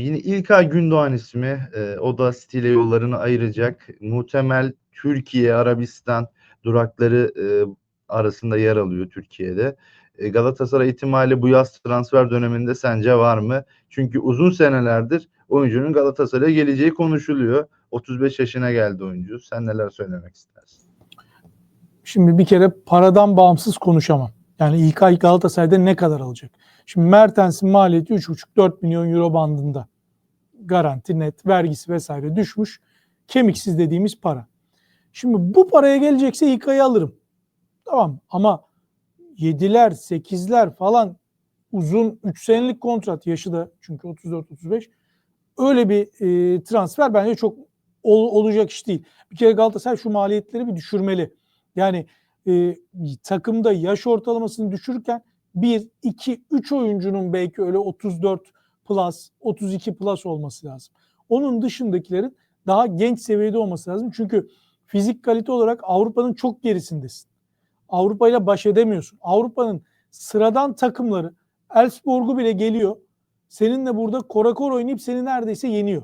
Yine İlkay Gündoğan ismi. E, o da City ile yollarını ayıracak. Muhtemel Türkiye, Arabistan durakları e, arasında yer alıyor Türkiye'de. E, Galatasaray ihtimali bu yaz transfer döneminde sence var mı? Çünkü uzun senelerdir oyuncunun Galatasaray'a geleceği konuşuluyor. 35 yaşına geldi oyuncu. Sen neler söylemek istersin? Şimdi bir kere paradan bağımsız konuşamam. Yani İlkay Galatasaray'da ne kadar alacak? Şimdi Mertens'in maliyeti 3,5-4 milyon euro bandında. Garanti net, vergisi vesaire düşmüş. Kemiksiz dediğimiz para. Şimdi bu paraya gelecekse İlkay'ı alırım. Tamam ama 7'ler, 8'ler falan uzun 3 senelik kontrat yaşı da çünkü 34-35 öyle bir e, transfer bence çok ol- olacak iş değil. Bir kere Galatasaray şu maliyetleri bir düşürmeli. Yani e, takımda yaş ortalamasını düşürürken 1, 2, 3 oyuncunun belki öyle 34 plus, 32 plus olması lazım. Onun dışındakilerin daha genç seviyede olması lazım. Çünkü fizik kalite olarak Avrupa'nın çok gerisindesin. Avrupa ile baş edemiyorsun. Avrupa'nın sıradan takımları Elfsborg'u bile geliyor. Seninle burada korakor oynayıp seni neredeyse yeniyor.